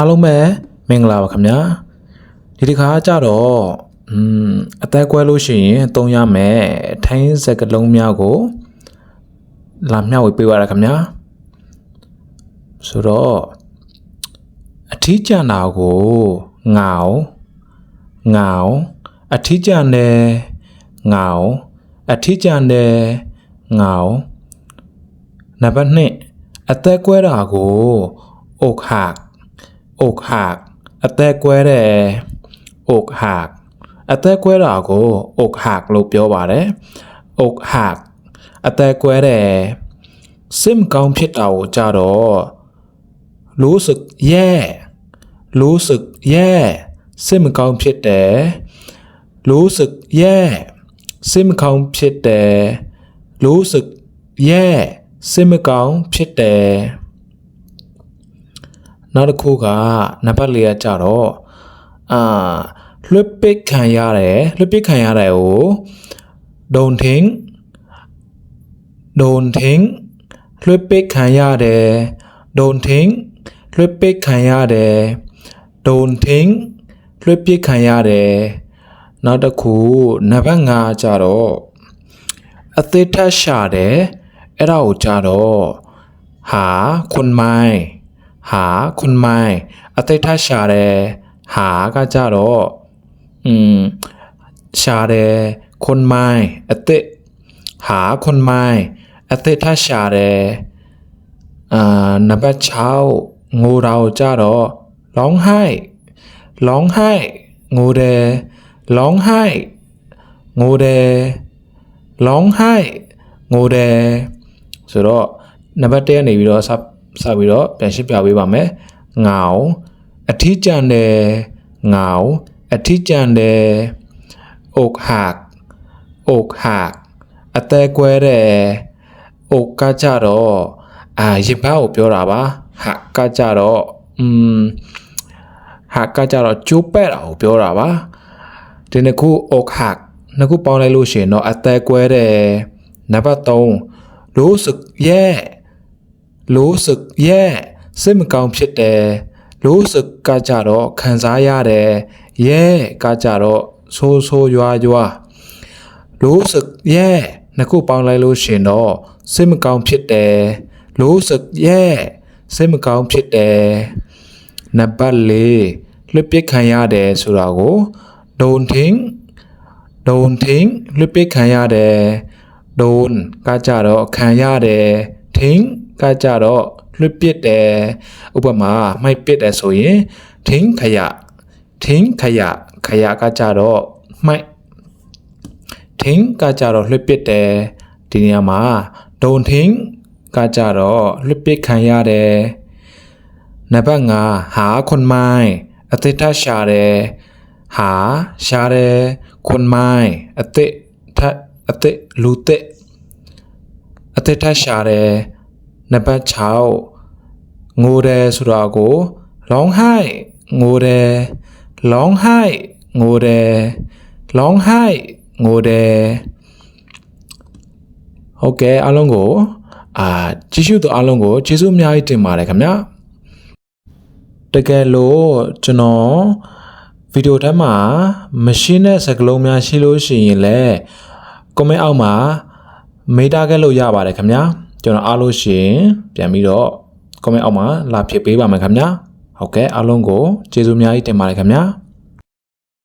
အားလုံးပဲမင်္ဂလာပါခင်ဗျာဒီတစ်ခါကြတော့อืมအသက်ကွဲလို့ရှိရင်သုံးရမယ်ထိုင်းစကလုံးများကိုလာမျှဝေပေးပါရခင်ဗျာဆိုတော့အထီးကျန်တာကိုငေါငေါအထီးကျန်တယ်ငေါအထီးကျန်တယ်ငေါနံပါတ်2အသက်ကွဲတာကို อกหัก อกหักအသက်ကွဲတယ်อกหักအသက်ကွဲတာကိုอกหักလို့ပြောပါတယ်อกหักအသက်ကွဲတယ်စိတ်မကောင်းဖြစ်တာကိုကြတော့รู้สึกแย่รู้สึกแย่စိတ်မကောင်းဖြစ်တယ်รู้สึกแย่စိတ်မကောင်းဖြစ်တယ်รู้สึกแย่စိတ်မကောင်းဖြစ်တယ် နောက်တစ်ခုကနံပါတ်၄ကကြတော့အာလွှတ်ပစ်ခံရတယ်လွှတ်ပစ်ခံရတယ်ကိုဒုံထင်းဒုံထင်းလွှတ်ပစ်ခံရတယ်ဒုံထင်းလွှတ်ပစ်ခံရတယ်ဒုံထင်းလွှတ်ပစ်ခံရတယ်နောက်တစ်ခုနံပါတ်5ကြတော့အသေးထက်ရှာတယ်အဲ့ဒါကိုကြတော့ဟာခွန်မိုင်း หาคนใหม่อัตทัชาเรหาก็จะรออืมชาเรคนใหม่อัตหาคนใหม่อัตทัชาเรอ่านับเช้างูเราจะรอร้องไห้ ร้องไห้ งูเดร้องไห้ งูเดร้องไห้ งูเดสุดยอดนับเตียหนีวิดีโอซับ စပြီးတော့ပြန်ရှင်းပြပေးပါမယ်ငေါအထီးကျန်တယ်ငေါအထီးကျန်တယ်อกหักอกหักအသက်ကွဲတယ်อกကကြတော့အာရင်ဘတ်ကိုပြောတာပါဟာကကြတော့อืมဟာကကြတော့ကျိုးပဲ့တာကိုပြောတာပါဒီနှစ်ခုอกหักနှစ်ခုပေါင်းလိုက်လို့ရှိရင်တော့အသက်ကွဲတယ်နံပါတ်3รู้สึกแย่ รู้สึกแย่စိတ်မကောင်းဖြစ်တယ်รู้สึกကကြတော့ခံစားရတယ်แย่ကကြတော့ဆိုးဆိုးရွားရွားรู้สึกแย่နှစ်ခုပေါင်းလိုက်လို့ရှင်တော့စိတ်မကောင်းဖြစ်တယ်รู้สึกแย่စိတ်မကောင်းဖြစ်တယ်နံပါတ်၄လွတ်ပစ်ခံရတယ်ဆိုတာကိုဒုံထင်းဒုံထင်းလွတ်ပစ်ခံရတယ်ဒုံကကြတော့ခံရတယ်ထင်း ကကြတော့လွတ်ပစ်တယ်ဥပမာမိုက်ပစ်တယ်ဆိုရင်ထင်းခယထင်းခယခယကကြတော့မိုက်ထင်းကကြတော့လွတ်ပစ်တယ်ဒီနေရာမှာဒုံထင်းကကြတော့လွတ်ပစ်ခံရတယ်နံပါတ်5ဟာခွန်မိုင်းအတိတ်ထရှာတယ်ဟာရှာတယ်ခွန်မိုင်းအတိတ်ထအတိတ်လူတိတ်အတိတ်ထရှာတယ် နံပါတ်6ငိုတယ်ဆိုတော့ကို long high ငိုတယ် long high ငိုတယ် long high ငိုတယ်ဟုတ်ကဲ့အားလုံးကိုအာကြည့်ရှုသူအားလုံးကိုကျေးဇူးအများကြီးတင်ပါတယ်ခင်ဗျာတကယ်လို့ကျွန်တော်ဗီဒီယိုထဲမှာမရှင်းတဲ့စကားလုံးများရှိလို့ရှိရင်လည်း comment အောက်မှာမေးတာခဲ့လို့ရပါတယ်ခင်ဗျာ ကျွန်တော်အားလို့ရှိရင်ပြန်ပြီးတော့ comment အောက်မှာလာဖြစ်ပေးပါမယ်ခင်ဗျာဟုတ်ကဲ့အားလုံးကိုကျေးဇူးအများကြီးတင်ပါတယ်ခင်ဗျာ